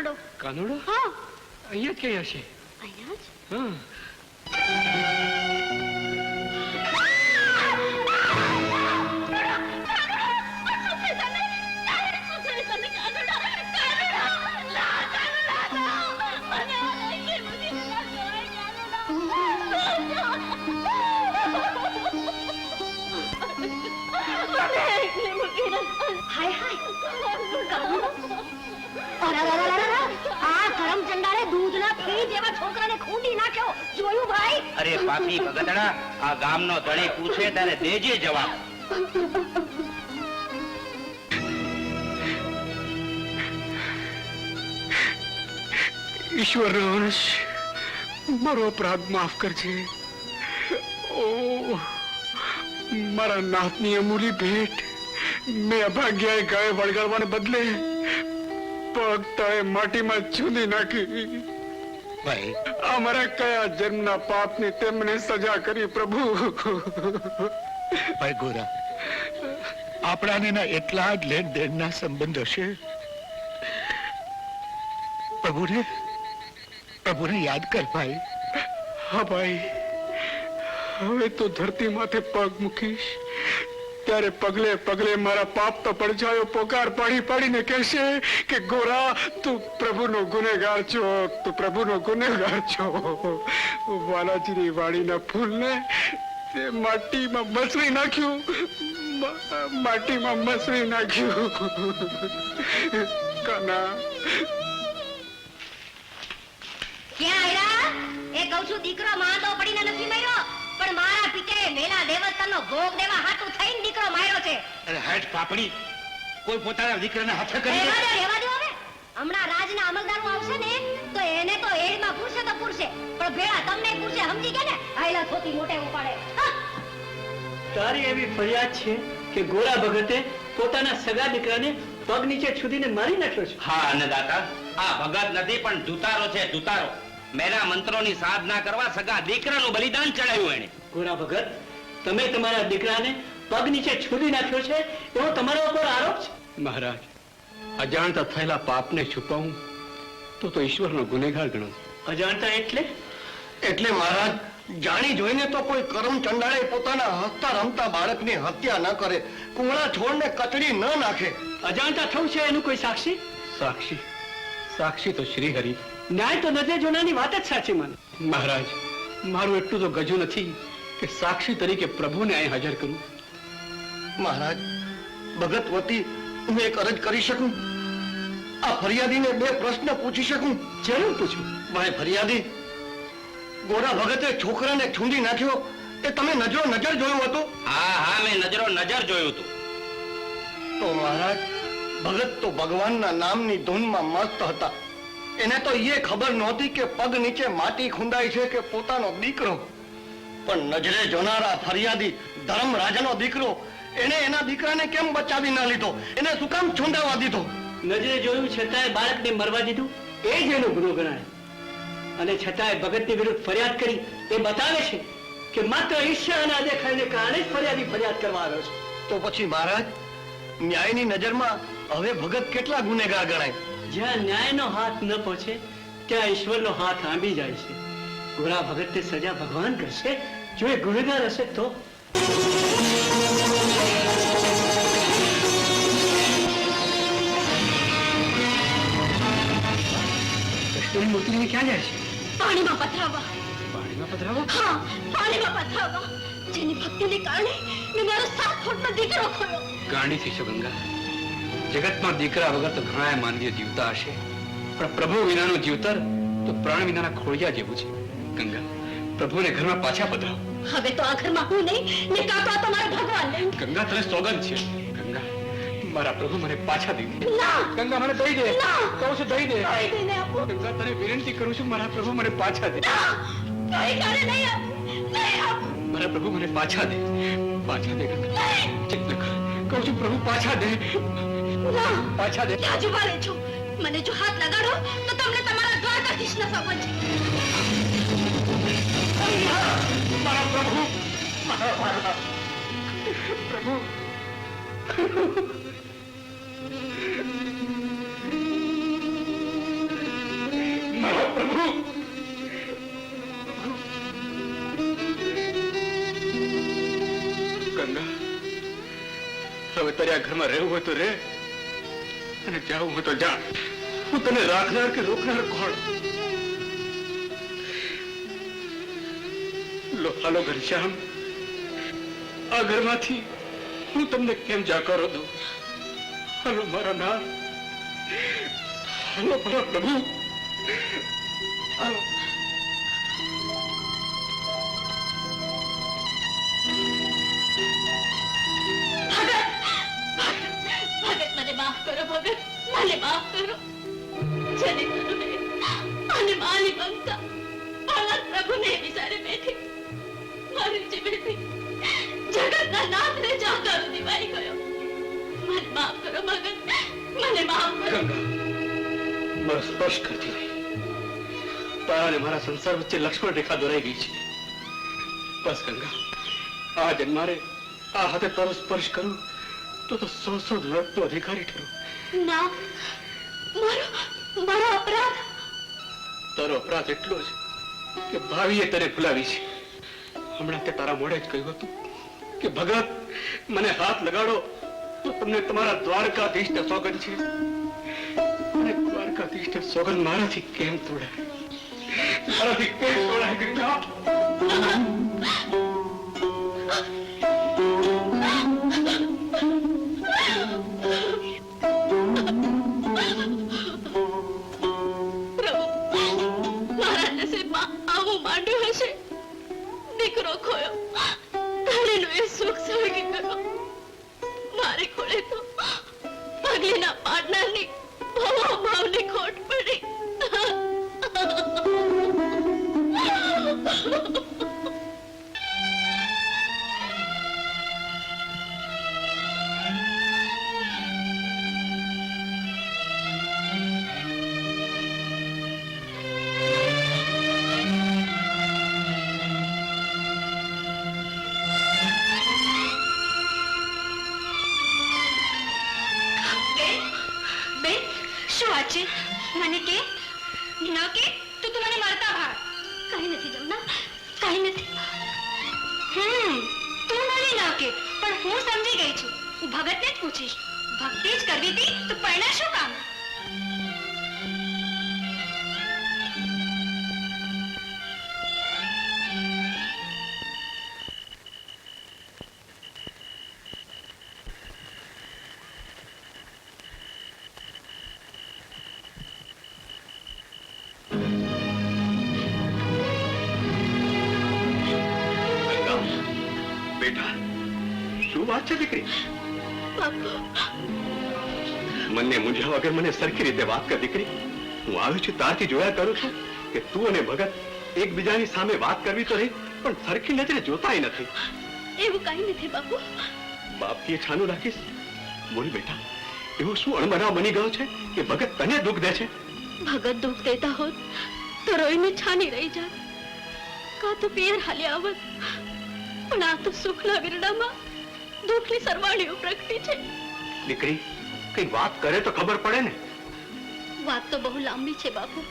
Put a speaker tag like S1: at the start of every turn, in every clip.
S1: કાનડો
S2: કાનુડો
S1: હા
S2: અહીંયા જ ક્યાં હશે
S1: અહીંયા જ
S2: હા
S1: હાય હાય કાનડો અરે, અરે, અરે, અરે, અરે, આ કરમ ચંડાળે દૂધના ફેઈ જેવા છોકરાને ખૂંદી નાખ્યો? જોયું ભાઈ?
S3: અરે પાપી ભગતડા આ ગામનો ધણી પૂછે તારે દેજે જવાબ.
S2: ઈશ્વરનો અંશ મારો અપરાધ માફ કરજે. ઓ મારા નાથની અમૂલી ભેટ મેં અભાગ્યાએ ગાય વળગાડવાને બદલે પગ તાએ માટીમાં ચૂંદી નાખી.
S4: ભાઈ.
S2: અમારા મારા કયા જન્મના પાપની તેમને સજા કરી પ્રભુ?
S4: ભાઈ ગોરા આપણાને ના એટલા જ લેણ દેણના સંબંધ હશે? પ્રભુને પ્રભુને યાદ કર ભાઈ.
S2: હા ભાઈ હવે તો ધરતી માથે પગ મૂકીશ. ત્યારે પગલે પગલે મારા પાપ તો પડછાયો પોકાર પાડી પાડીને કહેશે કે ગોરા, તું પ્રભુનો ગુનેગાર છો, તું પ્રભુનો ગુનેગાર છો. વાલાજીની વાડીના ફૂલને તે માટીમાં મસરી નાખ્યું. માટીમાં મસરી નાખ્યું. કના.
S1: ક્યાં આયરા? એ કહું છું, દીકરો માંદો પડીને નથી મર્યો. પણ મારા પિતે મેલા દેવતાનો ભોગ દેવા હાટું થઈને દીકરો માર્યો છે.
S3: અરે હેઠ પાપડી. કોઈ પોતાના દીકરાને હાથે કરી દે.
S1: રહેવા દો હવે. હમણાં રાજના અમલદારો આવશે ને તો એને તો એડમાં પૂરશે તો પૂરશે. પણ ભેળા તમને પૂરશે સમજી ગયા ને? હાયલા થોતી મોટે ઉપાડે.
S5: તારી એવી ફરિયાદ છે કે ગોરા ભગતે પોતાના સગા દીકરાને પગ નીચે છૂદીને મારી નાખ્યો છે?
S3: હા અન્નદાતા. આ ભગત નથી પણ દુતારો છે દુતારો મેરા મંત્રોની સાધના કરવા સગા દીકરાનું બલિદાન ચડાવ્યું એને
S5: ગોરા ભગત તમે તમારા દીકરાને પગ નીચે છોડી નાખ્યો છે એવો તમારા ઉપર આરોપ છે?
S2: મહારાજ અજાણતા થયેલા પાપને છુપાવું તો તો ઈશ્વરનો ગુનેગાર ગણો.
S5: અજાણતા એટલે?
S4: એટલે મહારાજ જાણી જોઈને તો કોઈ કરમ ચંડાળે પોતાના હસતા રમતા બાળકની હત્યા ન કરે કુંગળા છોડને કચડી ન નાખે.
S5: અજાણતા થવું છે એનું કોઈ સાક્ષી?
S2: સાક્ષી સાક્ષી તો શ્રી હરિ
S5: ન્યાય તો નજરે જોનાની વાત જ સાચી મને.
S2: મહારાજ મારું એટલું તો ગજુ નથી. કે સાક્ષી તરીકે પ્રભુને અહીં હાજર કરું.
S4: મહારાજ ભગત વતી હું એક અરજ કરી શકું? આ ફરિયાદીને બે પ્રશ્ન પૂછી શકું?
S5: જરૂર પૂછું.
S4: ભાઈ ફરિયાદી ગોરા ભગતે છોકરાને છૂંદી નાખ્યો એ તમે નજરો નજર જોયું હતું?
S3: હા હા મેં નજરો નજર જોયું હતું.
S4: તો મહારાજ ભગત તો ભગવાનના નામની ધૂનમાં મસ્ત હતા. એને તો એ ખબર નહોતી કે પગ નીચે માટી ખુંદાય છે કે પોતાનો દીકરો પણ નજરે જોનારા ફરિયાદી ધર્મ રાજાનો દીકરો એને એના દીકરાને કેમ બચાવી ના લીધો? એને શું કામ છૂંદાવા દીધો?
S5: નજરે જોયું છતાંય બાળકને મરવા દીધું? એ જ એનો ગુનો ગણાય. અને છતાંય ભગતની વિરુદ્ધ ફરિયાદ કરી એ બતાવે છે કે માત્ર ઈર્ષ્યા દેખાયને કારણે જ ફરિયાદી ફરિયાદ કરવા આવ્યો છે.
S4: તો પછી મહારાજ ન્યાયની નજરમાં હવે ભગત કેટલા ગુનેગાર ગણાય?
S5: જ્યાં ન્યાયનો હાથ ન પહોંચે ત્યાં ઈશ્વરનો હાથ આંબી જાય છે. ગોરા ભગતને સજા ભગવાન કરશે? જો એ ગુનેગાર હશે તો?
S2: કૃષ્ણની મૂર્તિને ક્યાં જાય છે?
S1: પાણીમાં પધરાવવા
S2: પાણીમાં
S1: હા જેની ભક્તિને કારણે મેં મારો સાત ફૂટનો દીકરો ખોયો.
S2: ગાંડી થઈ છો ગંગા. જગતમાં દીકરા વગર તો ઘણા માનવીય જીવતા હશે. પણ પ્રભુ વિનાનું જીવતર તો પ્રાણ વિનાના ખોળિયા જેવું છે. ગંગા. પ્રભુને ઘરમાં પાછા પધરાવો
S1: હવે તો આ ઘરમાં હું નહીં ને કાં તો આ તમારા ભગવાન નહીં.
S2: ગંગા તને સોગંદ છે. ગંગા મારા પ્રભુ મને પાછા દઈ દે.
S1: ના!
S2: ગંગા મને દઈ દે. કહું છું દઈ દે. ગંગા તને વિનંતી કરું છું મારા પ્રભુ મને પાછા દે. મારા પ્રભુ મને પાછા દે. પાછા દે ગંગા. કર. કહું છું પ્રભુ પાછા દે. પાછા દે.
S1: ક્યાં જ ઊભા રહેજો મને જો હાથ લગાડો તો તમને તમારા દ્વારકાધીશનો સંબંધ છે.
S2: હવે તારે
S6: ઘરમાં રહેવું હોય તો રે, અને જાવું હોય તો હું તને રાખનાર કે રોકનાર કોણ? હાલો ઘનશ્યામ આ ઘરમાંથી હું તમને કેમ જાકારો દઉં? હાલો મારા નાથ. હાલો મારા પ્રભુ. હાલો.
S7: માફ કરો ભગત, મને માફ કરો. જેને અને માલી મમતા પ્રભુને વિચારે બેઠી. મારી જીવેથી જગતના નાથને જાકારો દિવાઈ ગયો. મને માફ કરો ભગત મને માફ કરો.
S6: મારો સ્પર્શ કરતી રહી. તારા અને મારા સંસાર વચ્ચે લક્ષ્મણ રેખા દોરાઈ ગઈ છે. બસ ગંગા આ જન્મારે આ હાથે તારો સ્પર્શ કરું તો તો સો સો લડતો અધિકારી ઠરું.
S7: ના મારો મારો અપરાધ.
S6: તારો અપરાધ એટલો જ કે ભાવીએ તને ભૂલાવી છે. હમણાં તે તારા મોઢે જ કહ્યું હતું કે, ભગત, મને હાથ લગાડો, તો તમને તમારા દ્વારકાધીશને સોગંદ છે. અને દ્વારકાધીશને સોગંદ મારાથી કેમ તોડાય? મારાથી કેમ તોડાય
S7: છે મને કે? ન કે, તું તું મને મારતા ભાર કઈ નથી જમના, કઈ નથી. હમ, તું મને ન કે, પણ હું સમજી ગઈ છું. હું ભગતને જ પૂછીશ. ભક્તિ જ કરવી હતી, તો પરણા શું કામ?
S6: મને મૂંઝ્યા વગર મને સરખી રીતે વાત કર દીકરી. હું આવ્યો છું તારથી જોયા કરું છું કે તું અને ભગત એકબીજાની સામે વાત કરવી તો રહી પણ સરખી નજરે જોતાય નથી.
S7: એવું કઈ નથી બાપુ.
S6: બાપથી છાનું રાખીશ. બોલ બેટા એવો શું અણબનાવ બની ગયો છે કે ભગત તને દુઃખ દે છે?
S7: ભગત દુઃખ દેતા હોત તો રોઈને છાની રહી જાત. કાં તો પિયર હાલી આવત. પણ આ તો સુખના વિરડામાં દુઃખની સરવાળીઓ પ્રગટી છે.
S6: દીકરી કઈ વાત કરે તો ખબર પડે ને.
S7: વાત તો બહુ લાંબી છે બાપુ.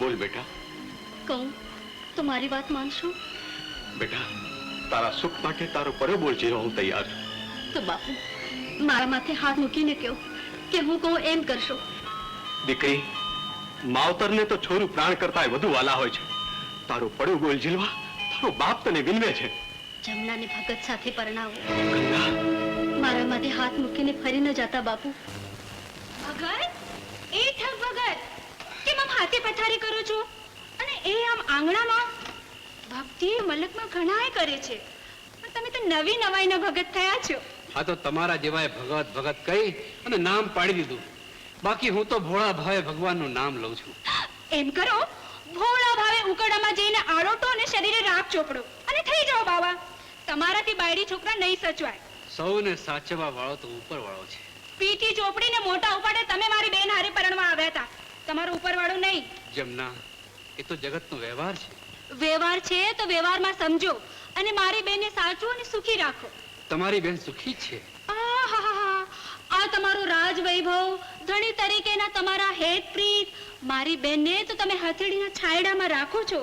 S6: બોલ બેટા.
S7: કહું તો મારી વાત માનશો?
S6: બેટા તારા સુખ માટે તારો પરો બોલ જીરો હું તૈયાર છું.
S7: તો બાપુ મારા માથે હાથ મૂકીને કહો કે હું કહું એમ કરશો.
S6: દીકરી માવતરને તો છોરું પ્રાણ કરતા વધુ વાલા હોય છે. તારું પડ્યો બોલ ઝીલવા તારો બાપ તને વિનવે છે.
S7: જમનાને ભગત સાથે પરણાવો. મારા માથે હાથ મૂકીને ફરી ન જતા બાપુ. ભગત? એ ઠગ ભગત કેમ આમ હાથે પથારી કરો છો? અને એ આમ આંગણામાં ભક્તિ મલકમાં ઘણાય કરે છે. પણ તમે તો નવી નવાઈના ભગત થયા છો.
S8: આ તો તમારા જેવાય ભગત ભગત કહી અને નામ પાડી દીધું. બાકી હું તો ભોળા ભાવે ભગવાનનું નામ લઉં છું.
S7: એમ કરો ભોળા ભાવે ઉકડામાં જઈને આળોટો અને શરીરે રાખ ચોપડો. અને થઈ જાઓ બાવા. તમારાથી બાયડી છોકરા નહીં સચવાય.
S8: સૌને સાચવવા વાળો તો ઉપર વાળો છે.
S7: પીઠી ચોપડીને મોટા ઉપાડે તમે મારી બેન હારે પરણવા આવ્યા હતા. તમારું ઉપરવાળું નહીં.
S8: જમના એ તો જગતનો વ્યવહાર છે.
S7: વ્યવહાર છે તો વ્યવહારમાં સમજો અને મારી બેનને સાચું અને સુખી રાખો.
S8: તમારી બેન સુખી છે.
S7: આ તમારો રાજ વૈભવ ધણી તરીકેના તમારા હેત પ્રીત મારી બેનને તો તમે હથેળીના છાયડામાં રાખો છો.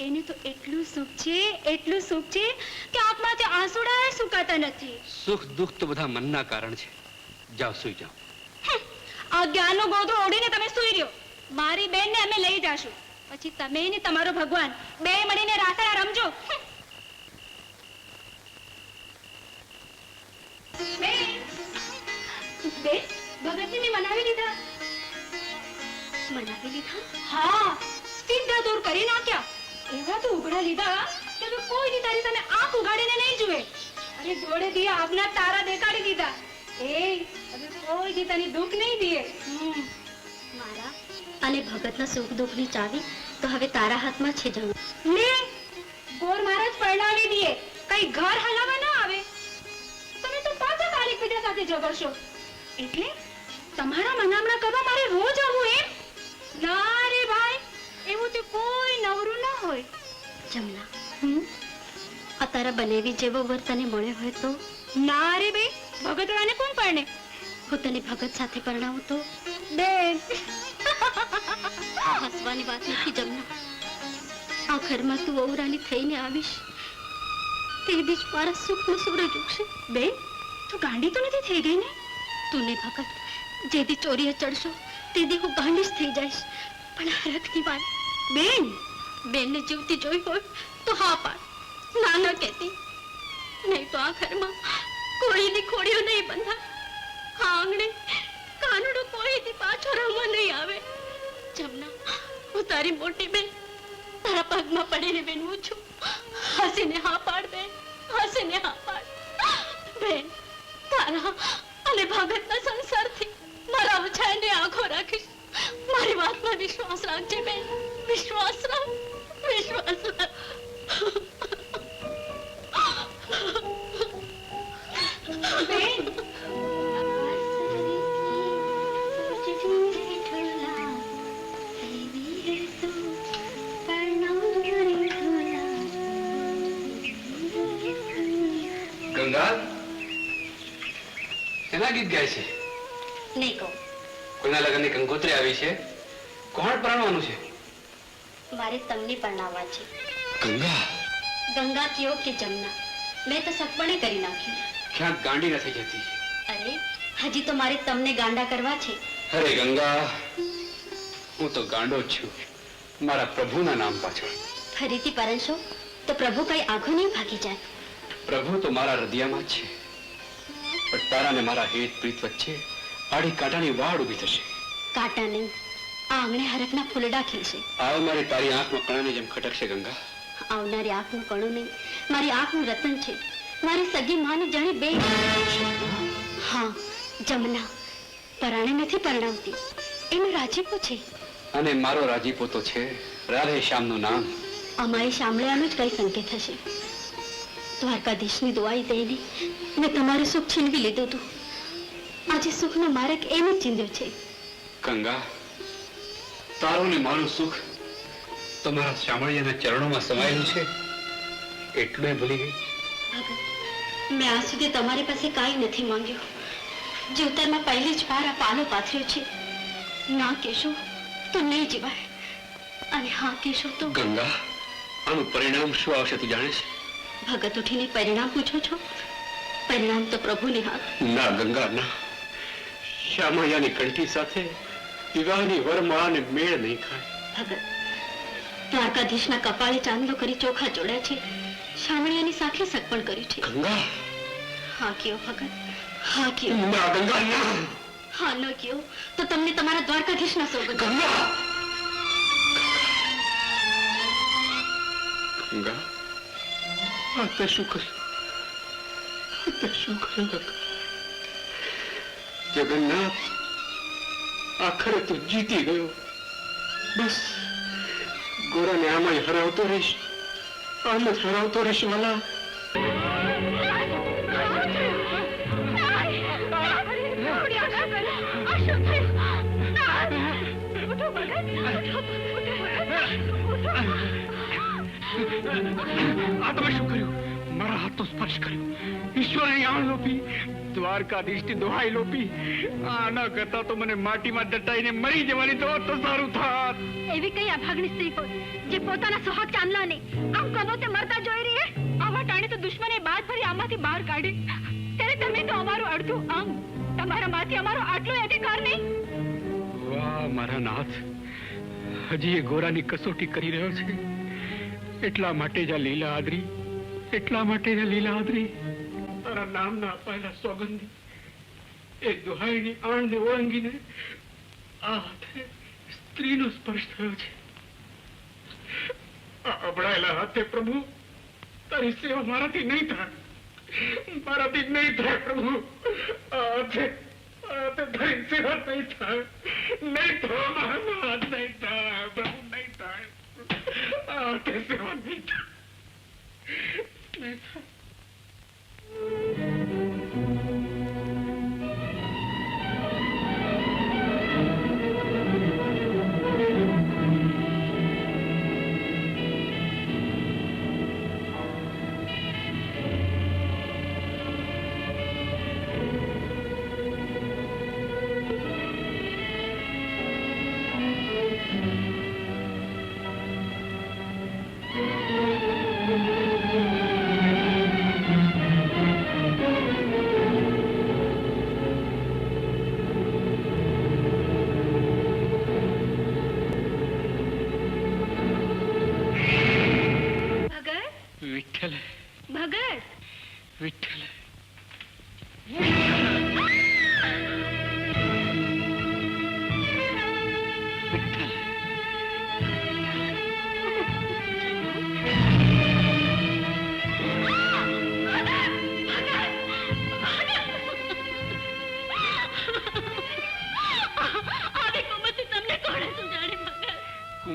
S7: એને તો એટલું સુખ છે એટલું સુખ છે કે આંખમાંથી આંસુડા સુકાતા નથી.
S8: સુખ દુઃખ તો બધા મનના કારણ છે. જાઓ સુઈ જાઓ.
S7: આ જ્ઞાનનો ગોદડો ઓઢીને તમે સુઈ રહ્યો. મારી બેનને અમે લઈ જાશું. પછી તમે ને તમારો ભગવાન બે મળીને રાસડા રમજો. બેન મેં મનાવી લીધા? મનાવી લીધા? હા સીધા દૂર કરી નાખ્યા. એવા તો ઉઘડા લીધા કે તો કોઈ ની તારી સામે આંખ ઉગાડીને નહીં જુએ. અરે જોડે દી આપના તારા દેખાડી દીધા. એ હવે કોઈ દી તને દુઃખ નહીં દે
S1: મારા અને ભગતના સુખ દુઃખની ચાવી તો હવે તારા હાથમાં છે જણ
S7: લે ગોર મહારાજ પરણાવી દીએ કઈ ઘર હલાવા ના આવે. તમે તો પાછા તારીખ બીજા સાથે જગડશો એટલે તમારા મનામણા કરવા મારે રોજ આવવું એમ? ના હોય. જમલા
S1: આ તારા બનેવી જેવો વર તને મળ્યો હોય તો?
S7: ના રે બે ભગતરાને કોણ પરણે?
S1: હું તને ભગત સાથે પરણાવું તો?
S7: બેન.
S1: હસવાની વાત નથી જમલા આ ઘરમાં તું ઓવરાની થઈને આવીશ. તે બીજ મારા સુખનું સૂરજ ઉગશે
S7: બેન તું ગાંડી તો નથી થઈ ગઈ ને?
S1: તું ને ભગત જેથી ચોરીએ ચડશો તેથી હું ગાંડી જ થઈ જઈશ. પણ આ વાત
S7: બેન
S1: બેનને જીવતી જોઈ હોય તો હા પાડ. ના ના કહેતી નહીં તો આ ઘરમાં કોઈની ખોડીઓ નહીં બંધા આ આંગણે કાનુડો કોઈથી પાછો રમવા નહીં આવે. જમના, હું તારી મોટી બેન, તારા પગમાં પડીને બેનવું છું હસીને હા પાડ બેન, હસીને હા પાડ. બેન, તારા અને ભગતના સંસારથી મારા ઉછાળને આંખો રાખીશ. મારી વાતમાં વિશ્વાસ રાખજે બેન.
S8: ગંગા
S1: કયો કે જમના મેં તો સપણે કરી નાખ્યું
S8: ક્યાં ગાંડી નથી જતી
S1: અરે હજી તો મારે તમને ગાંડા કરવા છે
S8: અરે ગંગા હું તો ગાંડો જ છું મારા પ્રભુના નામ પાછળ
S1: ફરીથી પરણશો તો પ્રભુ કઈ આંખો નહીં ભાગી જાય
S8: પ્રભુ તો મારા હૃદયમાં જ છે પણ તારા ને મારા હેત પ્રીત વચ્ચે આડી કાંટાની વાડ ઊભી થશે
S1: કાંટા નહીં આ આંગણે હરકના ફૂલડા ખીલશે
S8: આવ મારી તારી આંખમાં કણાની જેમ ખટકશે ગંગા
S1: આવનારી આંખનું કણું નહીં. મારી આંખનું રતન છે. મારી સગી માની જાણે બે હા જમના. પરાણે નથી પરણાવતી. એનો રાજીપો છે.
S8: અને મારો રાજીપો તો છે. રાધે શ્યામનું નામ.
S1: અમારી શામળિયાનું જ કઈ સંકેત હશે. દ્વારકાધીશની દુઆઈ દઈને મેં તમારું સુખ છીનવી લીધું હતું. આજે સુખનો માર્ગ એમ જ ચીંધ્યો છે.
S8: ગંગા તારું ને મારું સુખ તમારા શામળિયાના ચરણોમાં સમાયેલું છે? એટલું એ ભૂલી ગઈ?
S1: મેં આજ સુધી તમારી પાસે કાંઈ નથી માંગ્યું. જીવતરમાં પહેલી જ વાર આ પાલો પાથર્યો છે. ના કહેશો તો નહીં જીવાય. અને હા કહેશો તો
S8: ગંગા આનું પરિણામ શું આવશે તું જાણે છે?
S1: ભગત ઉઠીને પરિણામ પૂછો છો? પરિણામ તો પ્રભુને હા.
S8: ના ગંગા ના. શ્યામળિયાની કંઠી સાથે વિવાહની વરમાળાને મેળ નહીં ખાય.
S1: ભગત દ્વારકાધીશના કપાળે ચાંદલો કરી ચોખા જોડ્યા છે. શામળિયાની સાથે સગપણ કર્યું છે.
S8: ગંગા?
S1: હા કયો ભગત? હા કયો.
S8: ના ગંગા ના
S1: હા ન કયો. તો તમને તમારા દ્વારકાધીશના સોગંદ
S8: ગંગા! ગંગા? આ તે શું કર્યું તે શું કર્યું ગંગા? જગન્નાથ આખરે તું જીતી ગયો. બસ. ગોરાને આમાં હરાવતો રહીશ. આમ જ હરાવતો રહીશ વાલા
S2: આ તમે શું કર્યું? મારા હાથનો સ્પર્શ કર્યો. ઈશ્વરે આણ લોપી દ્વારકાધીશની દોહાઈ લોપી. આના કરતા તો મને માટીમાં દટાઈને મરી જવાની તો તો સારું થાત.
S7: એવી કઈ અભાગની સ્ત્રી હોય જે પોતાના સુહાગ ચાંદલાને આમ કબોતે મરતા જોઈ રહી આવા ટાણે તો દુશ્મને બાદ ફરી આમાંથી બહાર કાઢી. ત્યારે તમે તો અમારું અડધું અંગ તમારા માથે આટલો અધિકાર નહીં?
S8: વાહ મારા નાથ. હજી એ ગોરાની કસોટી કરી રહ્યો છે. એટલા માટે જ આ લીલા આદરી એટલા માટે જ આ લીલા આદરી તારા નામના અપાયેલા સોગંધી એ દુહાઈની આણને ઓળંગીને આ હાથે સ્ત્રીનો સ્પર્શ થયો છે. અબડાયેલા હાથે પ્રભુ, તારી સેવા મારાથી નહીં થાય. મારાથી નહીં થાય પ્રભુ. આ હાથે તારી સેવા નહીં થાય. નહીં હાથ નહીં થાય, પ્રભુ નહીં થાય. આ હાથે નહીં થાય. નહીં થાય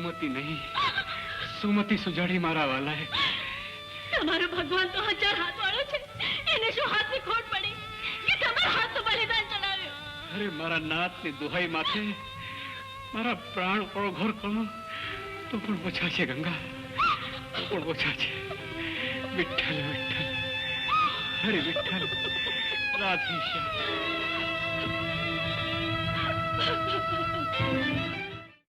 S1: કુમતી
S8: નહીં. સુમતી સુજાડી મારા વાલાએ
S1: તમારો ભગવાન તો હજાર હાથ વાળો છે. એને શું હાથની ખોટ પડી? કે તમારા હાથનું બલિદાન ચડાવ્યું
S8: અરે મારા નાથની દુહાઈ માથે મારા પ્રાણ ઓળઘોર કરો તો પણ ઓછા છે ગંગા. પણ ઓછા છે. વિઠ્ઠલ વિઠ્ઠલ. હરે વિઠ્ઠલ. રાધેશ્યામ